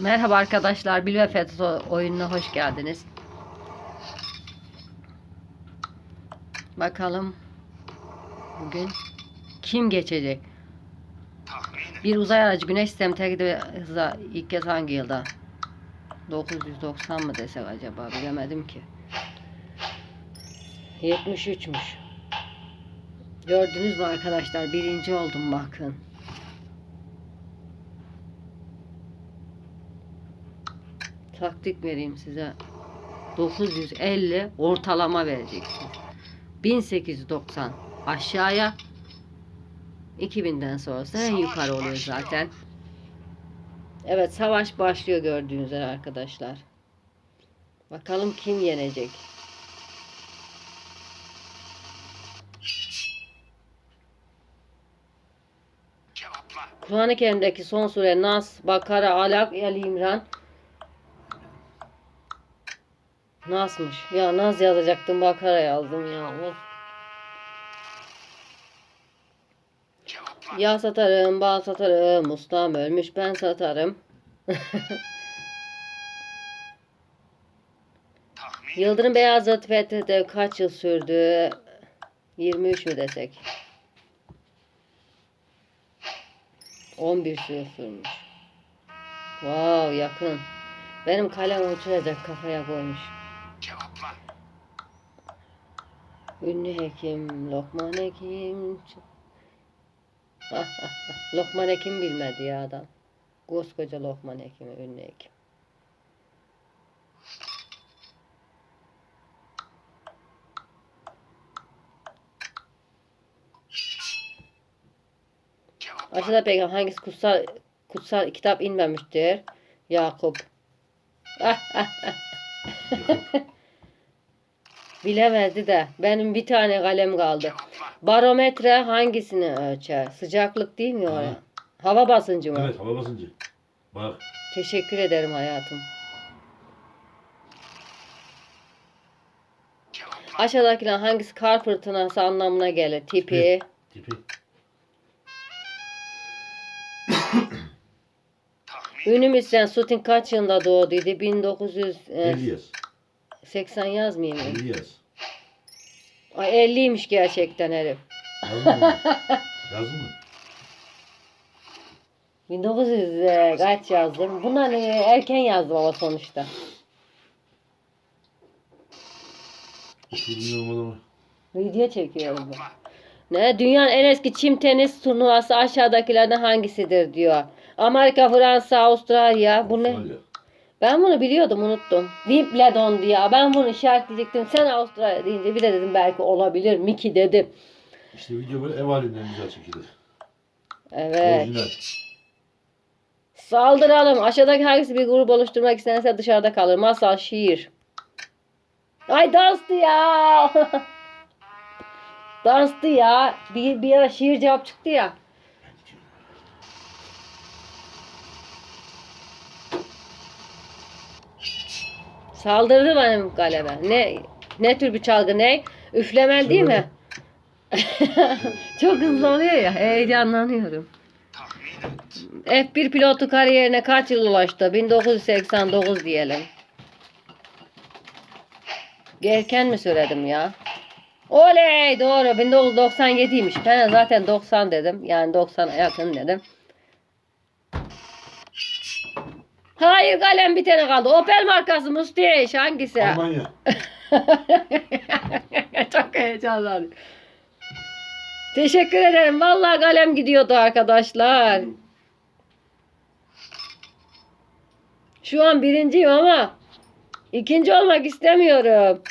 Merhaba arkadaşlar, Bil ve Fetho oyununa hoş geldiniz. Bakalım bugün kim geçecek? Bir uzay aracı güneş sistemi terk ve ilk kez hangi yılda? 990 mı desek acaba bilemedim ki. 73'müş. Gördünüz mü arkadaşlar? Birinci oldum bakın. Taktik vereyim size. 950 ortalama vereceksiniz. 1890 aşağıya 2000'den sonrası en yukarı oluyor zaten. Evet savaş başlıyor gördüğünüz üzere arkadaşlar. Bakalım kim yenecek. Kur'an-ı Kerim'deki son sure Nas, Bakara, Alak, Ali İmran. Nas'mış. Ya Nas yazacaktım Bakara yazdım ya. Of. Ya satarım, bal satarım, ustam ölmüş ben satarım. Yıldırım Beyazıt fethede kaç yıl sürdü? 23 mü desek? 11 yıl sürmüş. Wow yakın. Benim kalem uçuracak kafaya koymuş. Ünlü hekim, Lokman hekim. Lokman hekim bilmedi ya adam. Koskoca Lokman hekimi, ünlü hekim. Aşağıda peygamber hangisi kutsal kutsal kitap inmemiştir? Yakup. Bilemedi de. Benim bir tane kalem kaldı. Barometre hangisini ölçer? Sıcaklık değil mi oraya? Hava basıncı mı? Evet hava basıncı. Bak Teşekkür ederim hayatım. Aşağıdakiler hangisi kar fırtınası anlamına gelir? Tipi. tipi. Ünlü müzisyen Sutin kaç yılında doğduydu? 1980 50 yaz. Yazmayayım mı? 50 yaz. Ay 50'ymiş gerçekten herif. Yazdın mı? Yazdın mı? 1900 e, kaç yazdım? Bunlar e, erken yazdım ama sonuçta. Bilmiyorum adamı. Video ben. Cevapla. Ne? Dünyanın en eski çim tenis turnuvası aşağıdakilerden hangisidir diyor. Amerika, Fransa, Avustralya. Bu ne? Avustralya. Ben bunu biliyordum unuttum. Wimbledon diye. Ben bunu işaretleyecektim. Sen Avustralya deyince bir de dedim belki olabilir mi ki dedim. İşte video böyle ev halinden güzel çekilir. Evet. Orijinal. Saldıralım. Aşağıdaki hangisi bir grup oluşturmak istenirse dışarıda kalır. Masal, şiir. Ay danstı ya. danstı ya. Bir, bir ara şiir cevap çıktı ya. Saldırdı benim kaleme. Ne ne tür bir çalgı ne? Üflemel değil mi? Çok hızlı oluyor ya. Heyecanlanıyorum. Tahmin et. F1 pilotu kariyerine kaç yıl ulaştı? 1989 diyelim. Gerken mi söyledim ya? Oley doğru 1997'ymiş. Ben zaten 90 dedim. Yani 90'a yakın dedim. Hayır kalem bir tane kaldı. Opel markası Mustiş hangisi? Almanya. Çok heyecanlandım. Teşekkür ederim. Vallahi kalem gidiyordu arkadaşlar. Şu an birinciyim ama ikinci olmak istemiyorum.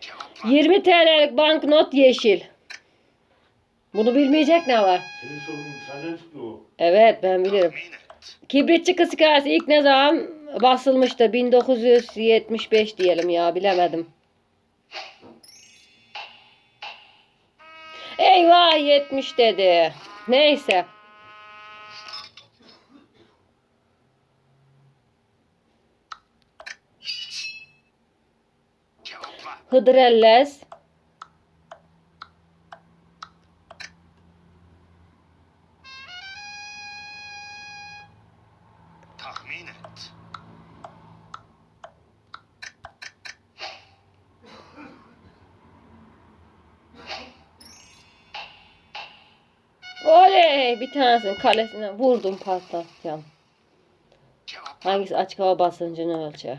Cevapla. 20 TL'lik banknot yeşil. Bunu bilmeyecek ne var? Senin sorun senden çıktı o. Evet ben bilirim. Kibritçi kız hikayesi ilk ne zaman basılmıştı? 1975 diyelim ya bilemedim. Eyvah 70 dedi. Neyse. Hıdrellez. Tahmin et. Oley! Bir tanesinin kalesine vurdum patlatacağım. Hangisi açık hava basıncını ölçer?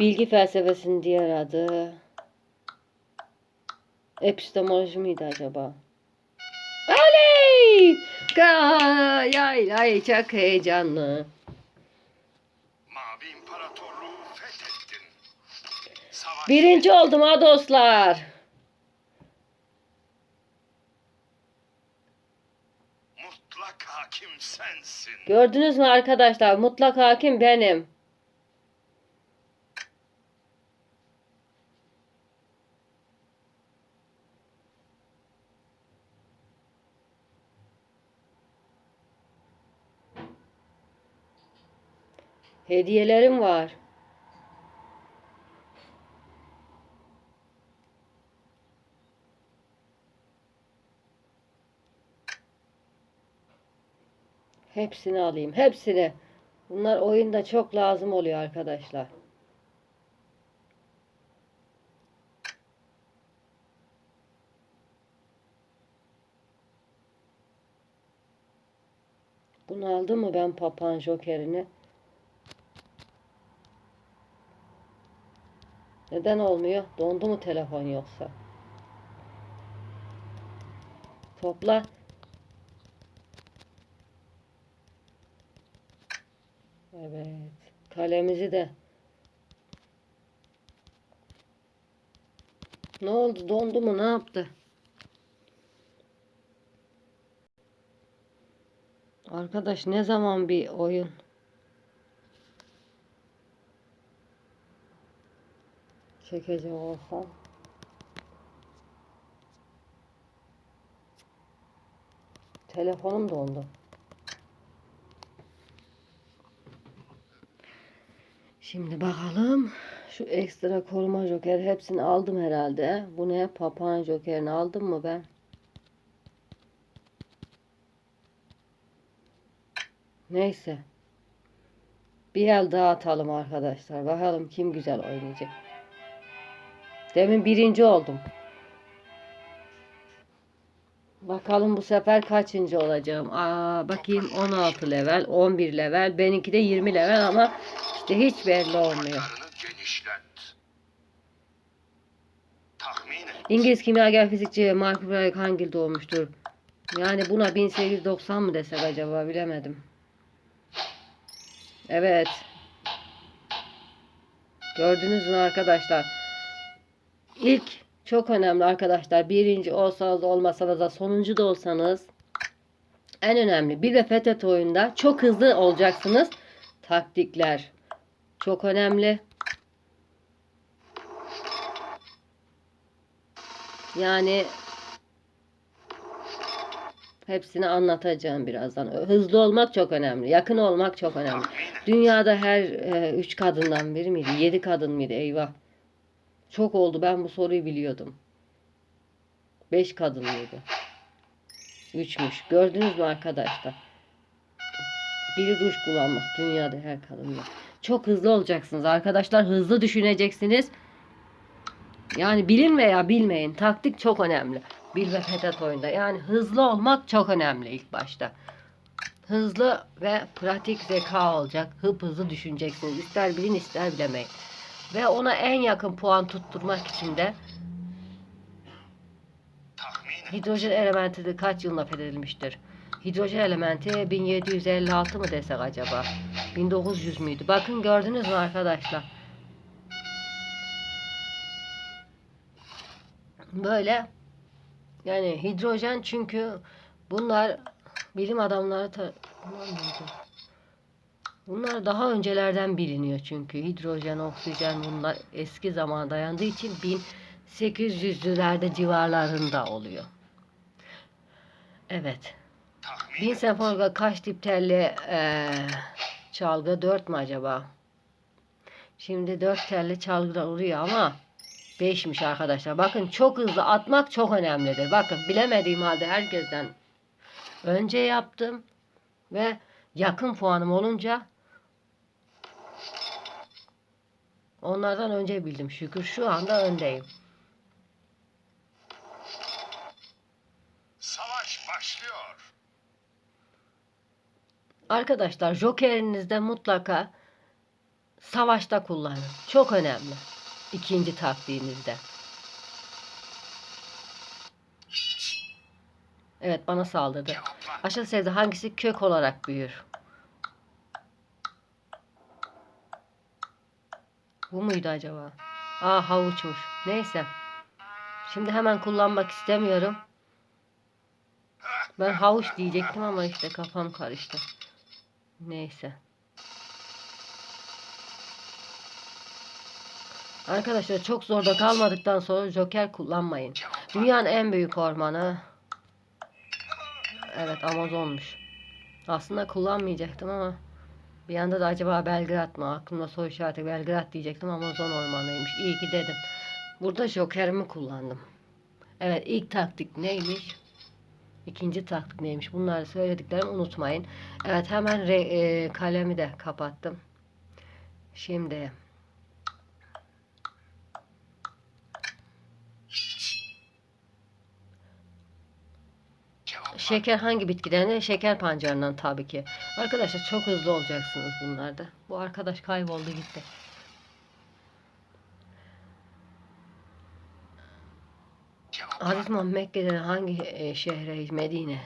Bilgi felsefesinin diğer adı. Epistemoloji miydi acaba? Oley! Ay ay ay çok heyecanlı. Mavi İmparatorluğu fethettin. Savaş Birinci oldum ha dostlar. mutlak hakim sensin. Gördünüz mü arkadaşlar? Mutlak hakim benim. Hediyelerim var. Hepsini alayım. Hepsini. Bunlar oyunda çok lazım oluyor arkadaşlar. Bunu aldım mı ben papağan jokerini? Neden olmuyor? Dondu mu telefon yoksa? Topla. Evet. Kalemizi de. Ne oldu? Dondu mu? Ne yaptı? Arkadaş ne zaman bir oyun? Çekecek olsam. Telefonum dondu. Şimdi bakalım. Şu ekstra koruma joker hepsini aldım herhalde. Bu ne? Papağan jokerini aldım mı ben? Neyse. Bir el daha atalım arkadaşlar. Bakalım kim güzel oynayacak. Demin birinci oldum. Bakalım bu sefer kaçıncı olacağım. Aa, bakayım 16 level, 11 level. Benimki de 20 level ama işte hiç belli olmuyor. İngiliz kimyager fizikçi Mark Bragg hangi yıl doğmuştur? Yani buna 1890 mı desek acaba bilemedim. Evet. Gördünüz mü arkadaşlar? İlk çok önemli arkadaşlar. Birinci olsanız olmasanız da sonuncu da olsanız en önemli bir ve fethet oyunda çok hızlı olacaksınız. Taktikler çok önemli. Yani hepsini anlatacağım birazdan. Hızlı olmak çok önemli. Yakın olmak çok önemli. Dünyada her e, üç kadından biri miydi? Yedi kadın mıydı? Eyvah. Çok oldu. Ben bu soruyu biliyordum. Beş kadın mıydı? Üçmüş. Gördünüz mü arkadaşlar? Biri duş kullanmak. Dünyada her kadında. Çok hızlı olacaksınız arkadaşlar. Hızlı düşüneceksiniz. Yani bilin veya bilmeyin. Taktik çok önemli. Bil ve fethet oyunda. Yani hızlı olmak çok önemli ilk başta. Hızlı ve pratik zeka olacak. Hıp hızlı düşüneceksiniz. İster bilin ister bilemeyin. Ve ona en yakın puan tutturmak için de hidrojen elementi de kaç yılında fethedilmiştir? Hidrojen elementi 1756 mı desek acaba? 1900 müydü? Bakın gördünüz mü arkadaşlar? Böyle yani hidrojen çünkü bunlar bilim adamları ta- bunlar daha öncelerden biliniyor çünkü hidrojen, oksijen bunlar eski zamana dayandığı için 1800'lülerde civarlarında oluyor. Evet. Tahmin Bin et. senfonika kaç tip telli eee, çalgı? Dört mü acaba? Şimdi dört telli çalgılar oluyor ama 5'miş arkadaşlar. Bakın çok hızlı atmak çok önemlidir. Bakın bilemediğim halde herkesten önce yaptım ve yakın puanım olunca onlardan önce bildim. Şükür şu anda öndeyim. Savaş başlıyor. Arkadaşlar jokerinizde mutlaka savaşta kullanın. Çok önemli. İkinci taktiğinizde. Evet bana saldırdı. Aşağı sevdi hangisi kök olarak büyür? Bu muydu acaba? Aa havuçmuş. Neyse. Şimdi hemen kullanmak istemiyorum. Ben havuç diyecektim ama işte kafam karıştı. Neyse. Arkadaşlar çok zorda kalmadıktan sonra Joker kullanmayın. Dünyanın en büyük ormanı. Evet Amazonmuş. Aslında kullanmayacaktım ama bir yanda da acaba Belgrad mı? Aklımda soru işareti Belgrad diyecektim Amazon ormanıymış. İyi ki dedim. Burada Joker'imi kullandım. Evet ilk taktik neymiş? İkinci taktik neymiş? Bunları söylediklerimi unutmayın. Evet hemen re- e, kalemi de kapattım. Şimdi şeker hangi bitkiden? Şeker pancarından tabii ki. Arkadaşlar çok hızlı olacaksınız bunlarda. Bu arkadaş kayboldu gitti. Hazreti Muhammed Mekke'de hangi e, şehre? Medine.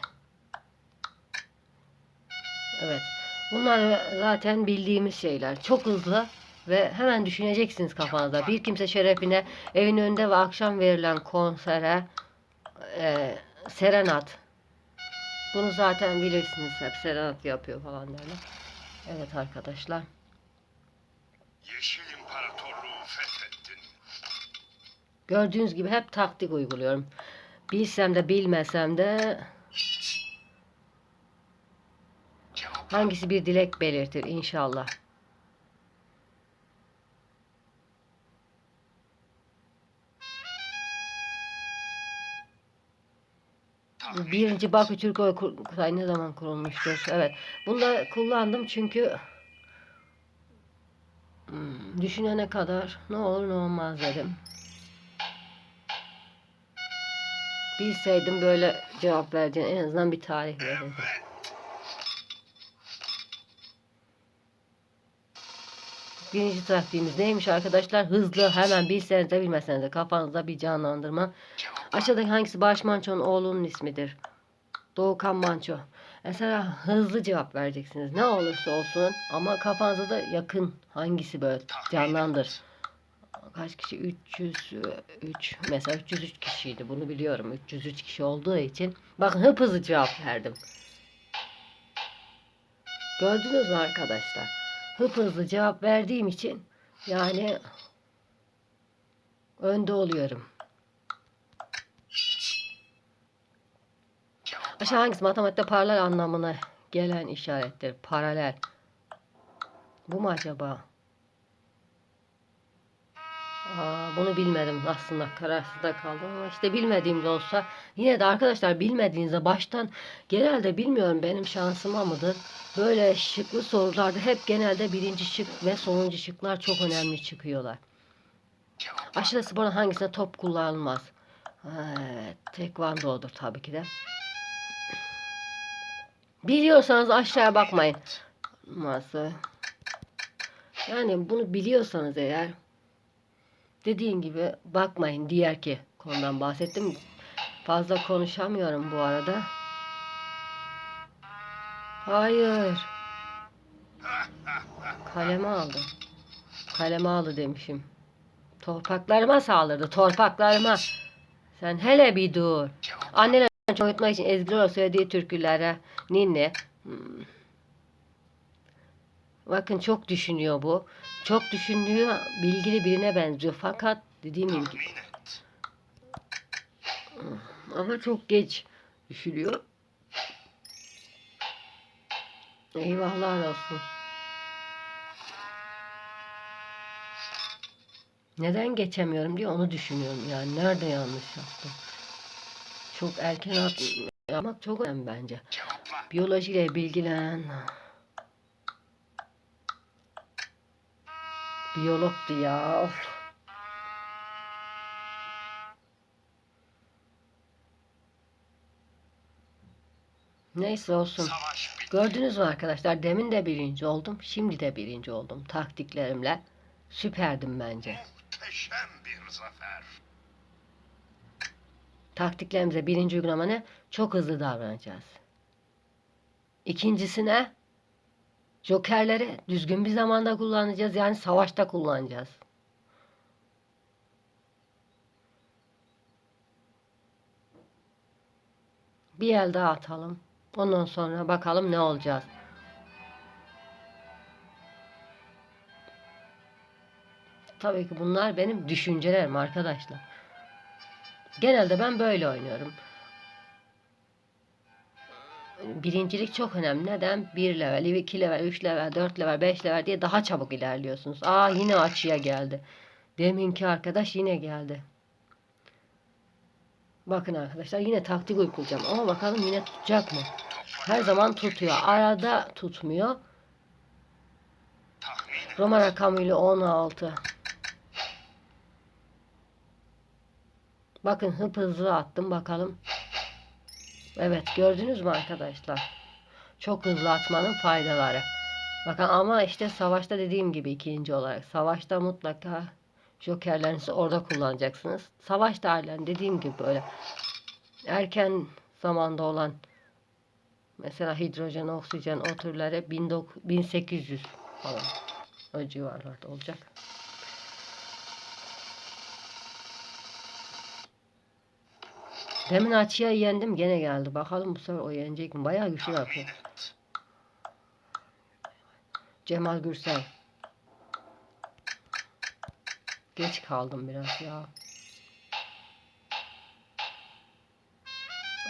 Evet. Bunlar zaten bildiğimiz şeyler. Çok hızlı ve hemen düşüneceksiniz kafanızda. Bir kimse şerefine evin önünde ve akşam verilen konsere e, serenat. Bunu zaten bilirsiniz hep serenat yapıyor falan derler. Evet arkadaşlar. Yeşil İmparatorluğu fethettin. Gördüğünüz gibi hep taktik uyguluyorum. Bilsem de bilmesem de hangisi bir dilek belirtir inşallah. Birinci Bakü Türk Kur- Kurultayı ne zaman kurulmuştur? Evet. Bunu da kullandım çünkü hmm, düşünene kadar ne olur ne olmaz dedim. Bilseydim böyle cevap vereceğini en azından bir tarih verirdim. Birinci taktiğimiz neymiş arkadaşlar? Hızlı hemen bilseniz de bilmeseniz de kafanızda bir canlandırma. Aşağıdaki hangisi Barış Manço'nun oğlunun ismidir? Doğukan Manço. Mesela hızlı cevap vereceksiniz. Ne olursa olsun ama kafanıza da yakın hangisi böyle canlandır. Kaç kişi? 303. Mesela 303 kişiydi. Bunu biliyorum. 303 kişi olduğu için. Bakın hıp hızlı cevap verdim. Gördünüz mü arkadaşlar? Hıp hızlı cevap verdiğim için yani önde oluyorum. Aşağı hangisi matematikte paralel anlamına gelen işarettir? Paralel. Bu mu acaba? Aa, bunu bilmedim aslında kararsızda kaldım ama işte bilmediğim de olsa yine de arkadaşlar bilmediğinizde baştan genelde bilmiyorum benim şansıma mıdır böyle şıklı sorularda hep genelde birinci şık ve sonuncu şıklar çok önemli çıkıyorlar. Aşırı sporun hangisinde top kullanılmaz? Evet, tekvandodur tabii ki de. Biliyorsanız aşağıya bakmayın. Masa. Yani bunu biliyorsanız eğer dediğim gibi bakmayın diğer ki konudan bahsettim. Fazla konuşamıyorum bu arada. Hayır. Kaleme aldı. Kaleme aldı demişim. Torpaklarıma saldırdı. Torpaklarıma. Sen hele bir dur. Anneler çoğutmak için ezgiler söylediği türkülere ninni. Hmm. Bakın çok düşünüyor bu. Çok düşünüyor. Bilgili birine benziyor. Fakat dediğim gibi et. ama çok geç düşünüyor. Eyvahlar olsun. Neden geçemiyorum diye onu düşünüyorum yani. Nerede yanlış yaptım? Çok erken at yapmak çok önemli bence. Biyolojiyle bilgilen. Biyologdu ya. Of. Neyse olsun. Gördünüz mü arkadaşlar? Demin de birinci oldum. Şimdi de birinci oldum. Taktiklerimle. Süperdim bence. Muhteşem bir zafer. Taktiklerimize birinci uygulama? Çok hızlı davranacağız. İkincisine jokerleri düzgün bir zamanda kullanacağız. Yani savaşta kullanacağız. Bir el daha atalım. Ondan sonra bakalım ne olacağız. Tabii ki bunlar benim düşüncelerim arkadaşlar. Genelde ben böyle oynuyorum. Birincilik çok önemli. Neden? 1 level, 2 level, 3 level, 4 level, 5 level diye daha çabuk ilerliyorsunuz. Aa yine açıya geldi. Deminki arkadaş yine geldi. Bakın arkadaşlar yine taktik uygulayacağım. Ama bakalım yine tutacak mı? Her zaman tutuyor. Arada tutmuyor. Roma rakamıyla 16. Bakın hıp hızlı attım bakalım. Evet gördünüz mü arkadaşlar? Çok hızlı atmanın faydaları. Bakın ama işte savaşta dediğim gibi ikinci olarak. Savaşta mutlaka jokerlerinizi orada kullanacaksınız. Savaş da halen dediğim gibi böyle erken zamanda olan mesela hidrojen, oksijen o türlere 19- 1800 falan o civarlarda olacak. Demin açıya yendim gene geldi. Bakalım bu sefer o yenecek mi? Bayağı güçlü yapıyor. Cemal Gürsel. Geç kaldım biraz ya.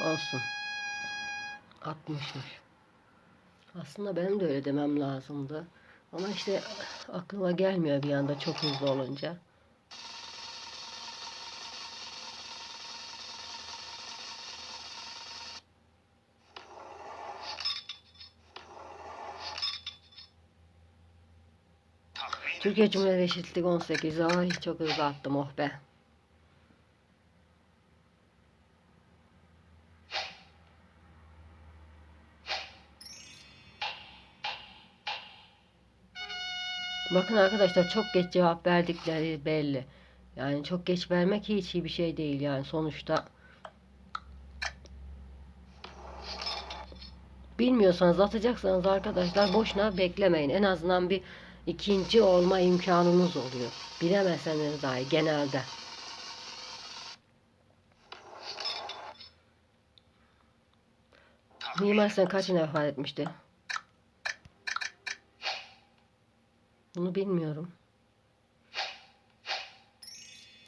Olsun. 60'mış. Aslında benim de öyle demem lazımdı. Ama işte aklıma gelmiyor bir anda çok hızlı olunca. Türkiye Cumhuriyeti Eşitlik 18. Ay çok hızlı attım oh be. Bakın arkadaşlar çok geç cevap verdikleri belli. Yani çok geç vermek hiç iyi bir şey değil yani sonuçta. Bilmiyorsanız atacaksanız arkadaşlar boşuna beklemeyin. En azından bir ikinci olma imkanınız oluyor. Bilemeseniz dahi genelde. Mimar Sinan kaç yıl vefat etmişti? Bunu bilmiyorum.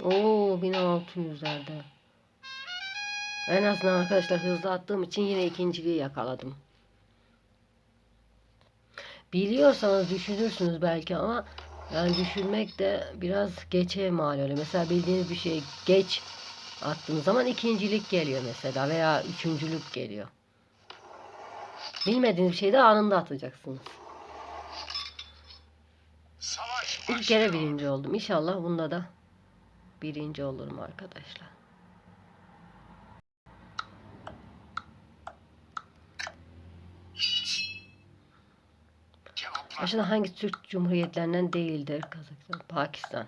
Oo 1600'lerde. En azından arkadaşlar hızlı attığım için yine ikinciliği yakaladım. Biliyorsanız düşünürsünüz belki ama yani düşünmek de biraz geçe mal oluyor. Mesela bildiğiniz bir şey geç attığınız zaman ikincilik geliyor mesela veya üçüncülük geliyor. Bilmediğiniz bir şeyi de anında atacaksınız. savaş İlk kere birinci oldum. İnşallah bunda da birinci olurum arkadaşlar. Aşağıda hangi Türk Cumhuriyetlerinden değildir? Kazakistan, Pakistan.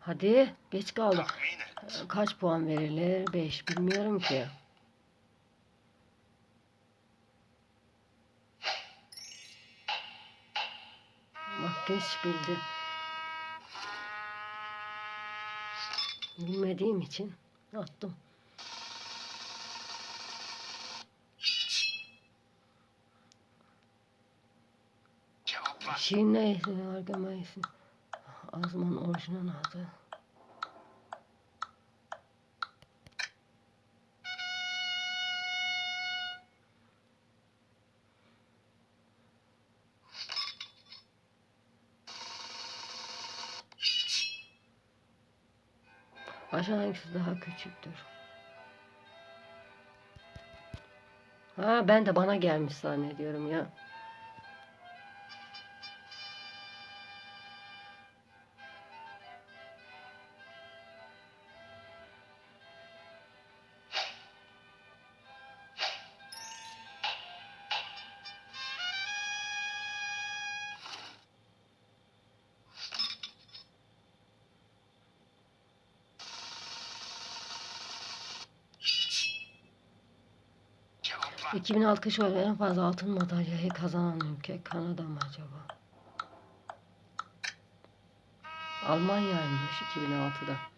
Hadi geç. Tahmin et. Kaç puan verilir? 5 bilmiyorum ki. Bak geç bildi. Bilmediğim için attım. Şirin neyse arkadaşlar. Azman orijinal adı. Aşağı hangisi daha küçüktür? Ha ben de bana gelmiş zannediyorum ya. 2006 kış oyunu en fazla altın madalyayı kazanan ülke Kanada mı acaba? Almanya'ymış 2006'da.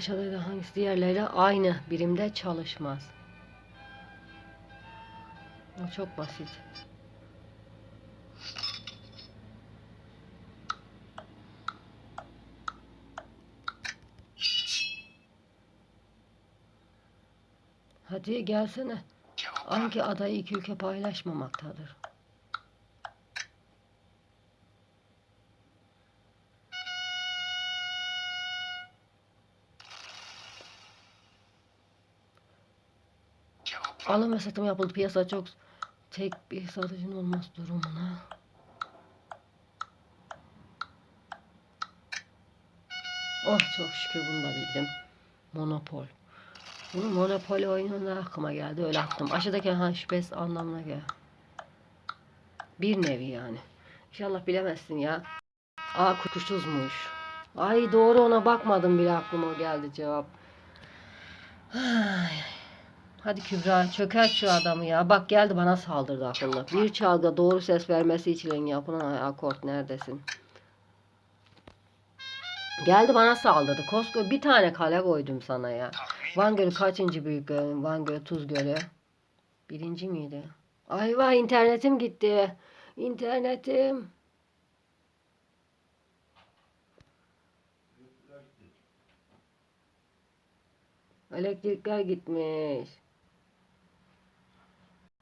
Polikliniklerde aşağıda hangisi diğerleriyle aynı birimde çalışmaz. O çok basit. Hadi gelsene. Hangi adayı iki ülke paylaşmamaktadır? Alım ve satım yapıldı. Piyasa çok tek bir satıcının olması durumuna. Oh çok şükür bunu da bildim. Monopol. Bunu Monopol oyununda aklıma geldi. Öyle attım. Aşağıdaki ha şüphesiz anlamına gel. Bir nevi yani. İnşallah bilemezsin ya. Aa kuşuzmuş. Ay doğru ona bakmadım bile aklıma geldi cevap. Ay. Hadi Kübra çöker şu adamı ya. Bak geldi bana saldırdı akıllı. Bir çalgı doğru ses vermesi için yapılan akort neredesin? Geldi bana saldırdı. Kosko bir tane kale koydum sana ya. Van Gölü kaçıncı büyük göl? Van Gölü Tuz Gölü. Birinci miydi? Ay vay internetim gitti. İnternetim. Elektrikler gitmiş.